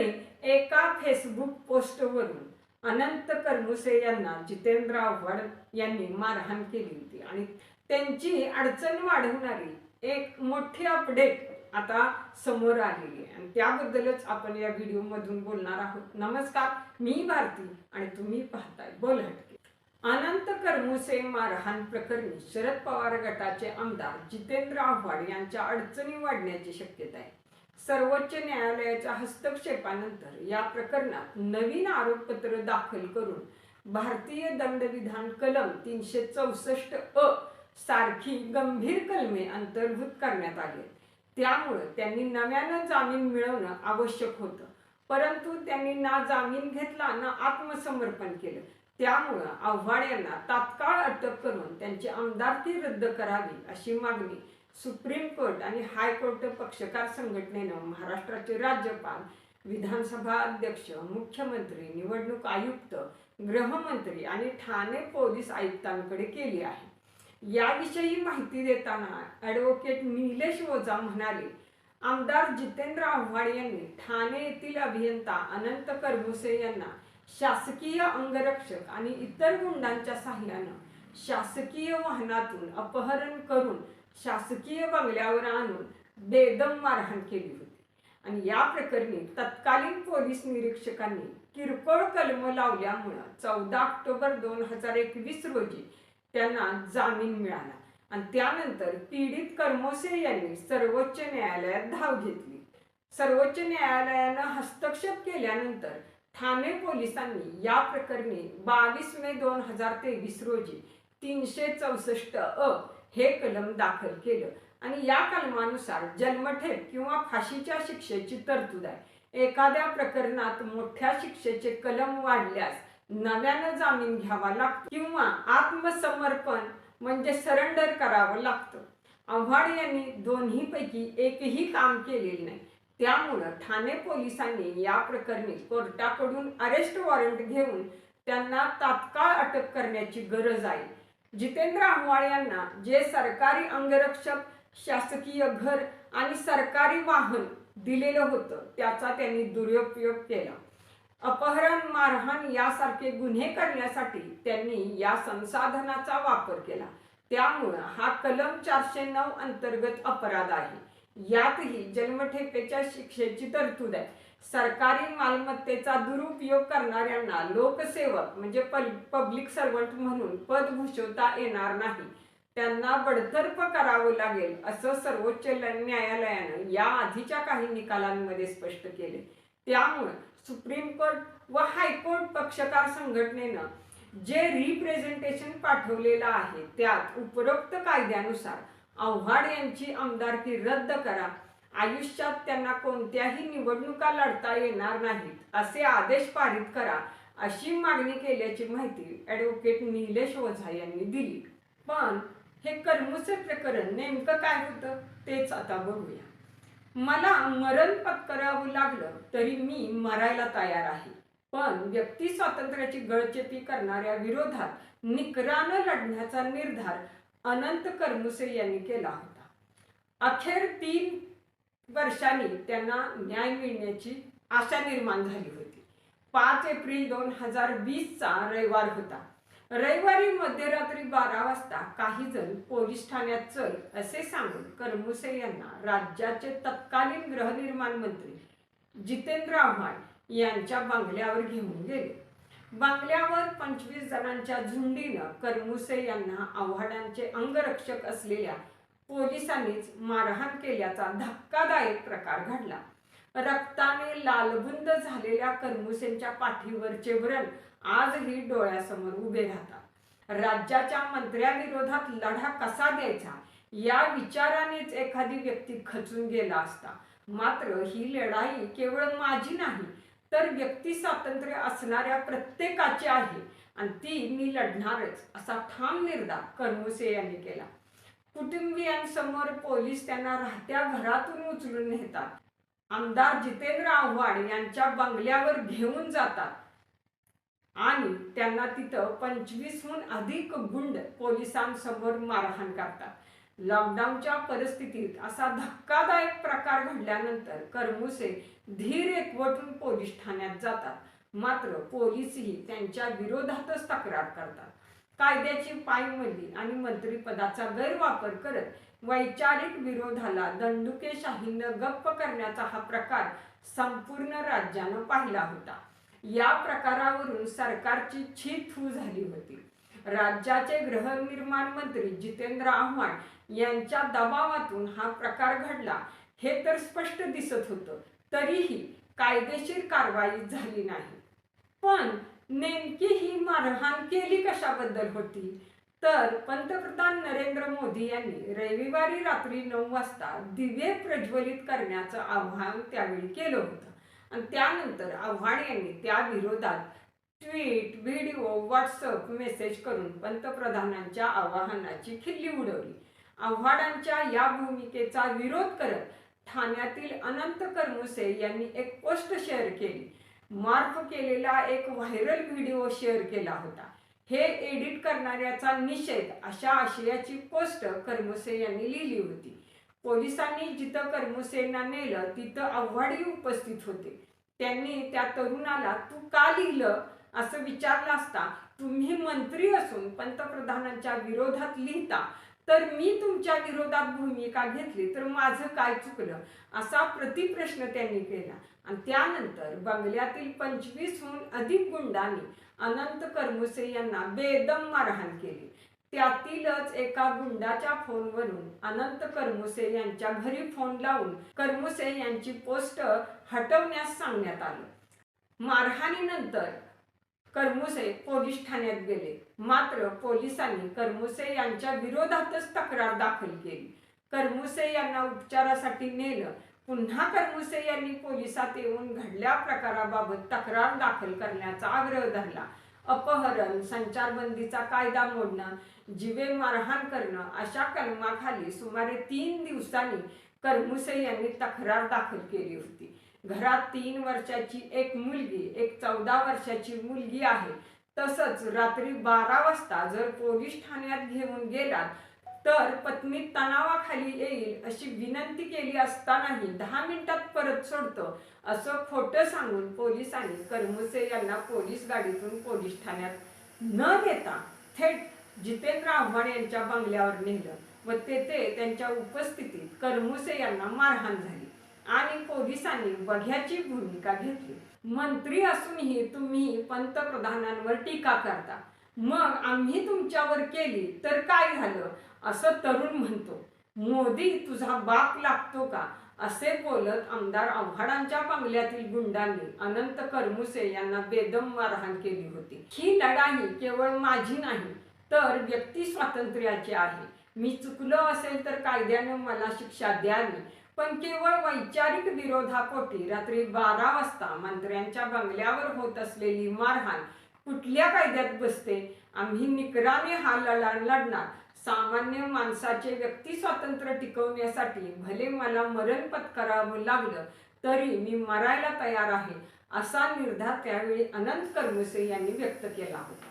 तरी एका फेसबुक पोस्टवरून अनंत कर्मुसे यांना जितेंद्र आव्हाड यांनी मारहाण केली होती. आणि त्यांची अडचण वाढवणारी एक मोठी अपडेट आता समोर आलेली आहे. आणि त्याबद्दलच आपण या व्हिडिओमधून बोलणार आहोत. नमस्कार मी भारती आणि तुम्ही पाहताय बोल अनंत करमुसे मारहाण प्रकरणी शरद पवार गटाचे आमदार जितेंद्र आव्हाड यांच्या अडचणी वाढण्याची शक्यता आहे. सर्वोच्च न्यायालयाच्या हस्तक्षेपानंतर या प्रकरणात नवीन आरोपपत्र दाखल करून भारतीय दंडविधान कलम तीनशे चौसष्ट अ सारखी गंभीर कलमे अंतर्भूत करण्यात आली. त्यामुळे त्यामुळं त्यांनी नव्यानं जामीन मिळवणं आवश्यक होतं. परंतु त्यांनी ना जामीन घेतला ना आत्मसमर्पण केलं. त्यामुळं आव्हाड यांना तात्काळ अटक करून त्यांची आमदारकी रद्द करावी अशी मागणी सुप्रीम कोर्ट आणि हायकोर्ट पक्षकार संघटनेनं महाराष्ट्राचे राज्यपाल विधानसभा अध्यक्ष मुख्यमंत्री निवडणूक आयुक्त गृहमंत्री आणि ठाणे पोलीस आयुक्तांकडे केली आहे. याविषयी माहिती देताना ॲडव्होकेट निलेश ओझा म्हणाले आमदार जितेंद्र आव्हाड यांनी ठाणे येथील अभियंता अनंत करभुसे यांना शासकीय अंगरक्षक आणि इतर गुंडांच्या साह्यानं शासकीय वाहनातून अपहरण करून शासकीय बंगल्यावर आणून बेदम मारहाण केली होती. आणि या प्रकरणी तत्कालीन पोलीस निरीक्षकांनी किरकोळ कलम लावल्यामुळं चौदा ऑक्टोबर दोन हजार एकवीस रोजी त्यांना जामीन मिळाला. आणि त्यानंतर पीडित कर्मोसे यांनी सर्वोच्च न्यायालयात धाव घेतली. सर्वोच्च न्यायालयानं हस्तक्षेप केल्यानंतर ठाणे पोलिसांनी या प्रकरणी बावीस मे दोन हजार तेवीस रोजी तीनशे चौसष्ट अ हे कलम दाखल केलं. आणि या कलमानुसार जन्मठेप किंवा फाशीच्या शिक्षेची तरतूद आहे. एखाद्या प्रकरणात मोठ्या शिक्षेचे कलम वाढल्यास नव्यानं जामीन घ्यावा लागतो किंवा आत्मसमर्पण म्हणजे सरेंडर करावं लागतं. आव्हाड यांनी दोन्हीपैकी एकही काम केलेले नाही. त्यामुळं ठाणे पोलिसांनी या प्रकरणी कोर्टाकडून अरेस्ट वॉरंट घेऊन त्यांना तात्काळ अटक करण्याची गरज आहे. जितेंद्र आव्हाड यांना जे सरकारी अंगरक्षक शासकीय घर आणि सरकारी वाहन दिलेलं होतं त्याचा त्यांनी दुरुपयोग केला. अपहरण मारहाण यासारखे गुन्हे करण्यासाठी त्यांनी या संसाधनाचा वापर केला. त्यामुळं हा कलम चारशे नऊ अंतर्गत अपराध आहे. यातही जन्मठेपेच्या शिक्षेची तरतूद आहे. सरकारी मालमत्तेचा दुरुपयोग करणाऱ्यांना लोकसेवक म्हणजे पब्लिक सर्वंट म्हणून पद भूषवता येणार नाही. त्यांना बडतर्फ करावं लागेल असं सर्वोच्च न्यायालयानं या आधीच्या काही निकालांमध्ये स्पष्ट केले. त्यामुळं सुप्रीम कोर्ट व हायकोर्ट पक्षकार संघटनेनं जे रिप्रेझेंटेशन पाठवलेलं आहे त्यात उपरोक्त कायद्यानुसार आव्हाड यांची आमदारकी रद्द करा. आयुष्यात त्यांना कोणत्याही निवडणुका लढता येणार नाहीत असे आदेश पारित करा अशी मागणी केल्याची माहिती ॲडव्होकेट निलेश ओझा यांनी दिली. पण हे कर्मुचे प्रकरण नेमकं काय होतं तेच आता बघूया. मला मरण पत्करावं लागलं तरी मी मरायला तयार आहे पण व्यक्ती स्वातंत्र्याची गळचेपी करणाऱ्या विरोधात निकरानं लढण्याचा निर्धार अनंत कर्मुसे यांनी केला होता. अखेर तीन वर्षांनी त्यांना न्याय मिळण्याची आशा निर्माण झाली होती. पाच एप्रिल दोन हजार वीसचा रविवार होता. रविवारी मध्यरात्री बारा वाजता काही जण पोलीस ठाण्यात चल असे सांगून करमुसे यांना राज्याचे तत्कालीन गृहनिर्माण मंत्री जितेंद्र आव्हाड यांच्या बंगल्यावर घेऊन गेले. बंगल्यावर पंचवीस जणांच्या झुंडीनं करमुसे यांना आव्हाडांचे अंगरक्षक असलेल्या पोलिसांनीच मारहाण केल्याचा धक्कादायक प्रकार घडला. रक्ताने लालबुंद झालेल्या करमुसेंच्या पाठीवरचे व्रण आजही डोळ्यासमोर उभे राहतात. राज्याच्या मंत्र्याविरोधात लढा कसा द्यायचा? या विचारानेच एखादी व्यक्ती खचून गेला असता. मात्र ही लढाई केवळ माझी नाही तर व्यक्ती स्वातंत्र्य असणाऱ्या प्रत्येकाची आहे. आणि ती मी लढणारच असा ठाम निर्धार करमुसे यांनी केला. कुटुंबियांसमोर पोलीस त्यांना राहत्या घरातून उचलून नेतात. आमदार जितेंद्र आव्हाड यांच्या बंगल्यावर घेऊन जातात. आणि त्यांना तिथं पंचवीसहून अधिक गुंड पोलिसांसमोर मारहाण करतात. लॉकडाऊनच्या परिस्थितीत असा धक्कादायक प्रकार घडल्यानंतर करमुसे धीर एकवटून पोलीस ठाण्यात जातात. मात्र पोलीसही त्यांच्या विरोधातच तक्रार करतात. कायद्याची पायमल्ली आणि मंत्रिपदाचा गैरवापर करत वैचारिक विरोधाला दंडुकेशाहीनं गप्प करण्याचा हा प्रकार संपूर्ण राज्यानं पाहिला होता. या प्रकारावरून सरकारची छी थू झाली होती. राज्याचे गृहनिर्माण मंत्री जितेंद्र आव्हाड यांच्या दबावातून हा प्रकार घडला हे तर स्पष्ट दिसत होतं तरीही कायदेशीर कारवाई झाली नाही. पण नेमकी ही मारहाण केली कशाबद्दल होती? तर पंतप्रधान नरेंद्र मोदी यांनी रविवारी रात्री नऊ वाजता दिवे प्रज्वलित करण्याचं आव्हान त्यावेळी केलं होतं. आणि त्यानंतर आव्हाड यांनी त्या विरोधात ट्विट व्हिडिओ व्हॉट्सअप मेसेज करून पंतप्रधानांच्या आवाहनाची खिल्ली उडवली. आव्हाडांच्या या भूमिकेचा विरोध करत ठाण्यातील अनंत करमुसे यांनी एक पोस्ट शेअर केली. मार्फ केलेला एक व्हायरल व्हिडिओ शेअर केला होता. हे एडिट करणाऱ्याचा निषेध अशा आशयाची पोस्ट कर्मसे यांनी लिहिली होती. पोलिसांनी जिथं करमुसेंना नेलं तिथं आव्हाडी उपस्थित होते. त्यांनी त्या तरुणाला तू का लिहिलं? असं विचारलं असता तुम्ही मंत्री असून पंतप्रधानांच्या विरोधात लिहिता. तर मी तुमच्या विरोधात भूमिका घेतली तर माझं काय चुकलं? असा प्रतिप्रश्न त्यांनी केला. आणि त्यानंतर बंगल्यातील पंचवीसहून अधिक गुंडांनी अनंत करमुसे यांना बेदम मारहाण केली. त्यातीलच एका गुंडाच्या फोनवरून अनंत करमुसे यांच्या घरी फोन लावून करमुसे यांची पोस्ट हटवण्यास सांगण्यात आलं. मारहाणीनंतर करमुसे पोलीस ठाण्यात गेले. मात्र पोलिसांनी करमुसे यांच्या विरोधातच तक्रार दाखल केली. करमुसे यांना उपचारासाठी नेलं. पुन्हा करमुसे यांनी पोलिसात येऊन घडल्या प्रकाराबाबत तक्रार दाखल करण्याचा आग्रह धरला. अपहरण संचारबंदीचा कायदा मोडणं जीवे मारहाण करणं अशा कलमाखाली सुमारे तीन दिवसांनी करमुसे यांनी तक्रार दाखल केली होती. घरात तीन वर्षाची एक मुलगी एक चौदा वर्षाची मुलगी आहे. तसंच रात्री बारा वाजता जर पोलीस ठाण्यात घेऊन गेलात तर पत्नी तणावाखाली येईल अशी विनंती केली असतानाही दहा मिनिटात परत सोडतो असं खोटं सांगून पोलिसांनी करमुसे यांना पोलीस गाडीतून पोलीस ठाण्यात न देता थेट जितेंद्र आव्हाड यांच्या बंगल्यावर नेलं. व तेथे त्यांच्या उपस्थितीत करमुसे यांना मारहाण झाली. आणि पोलिसांनी बघ्याची भूमिका घेतली. मंत्री असूनही तुम्ही पंतप्रधानांवर टीका करता. मग आम्ही तुमच्यावर केली तर काय झालं? असं तरुण म्हणतो. मोदी तुझा बाप लागतो का? असे बोलत आमदार आव्हाडांच्या बंगल्यातील गुंडांनी अनंत करमुसे यांना बेदम मारहाण केली होती. ही लढाई केवळ माझी नाही तर व्यक्ती स्वातंत्र्याची आहे. मी चुकलो असेल तर कायद्याने मला शिक्षा द्यावी पण केवळ वैचारिक विरोधापोटी रात्री बारा वाजता मंत्र्यांच्या बंगल्यावर होत असलेली मारहाण कुठल्या कायद्यात बसते? आम्ही निकराने हा लढा लढणार. सामान्य माणसाचे व्यक्ती स्वातंत्र्य टिकवण्यासाठी भले मला मरण पत्करावं लागलं तरी मी मरायला तयार आहे असा निर्धार त्यावेळी अनंत कर्मसे यांनी व्यक्त केला होता.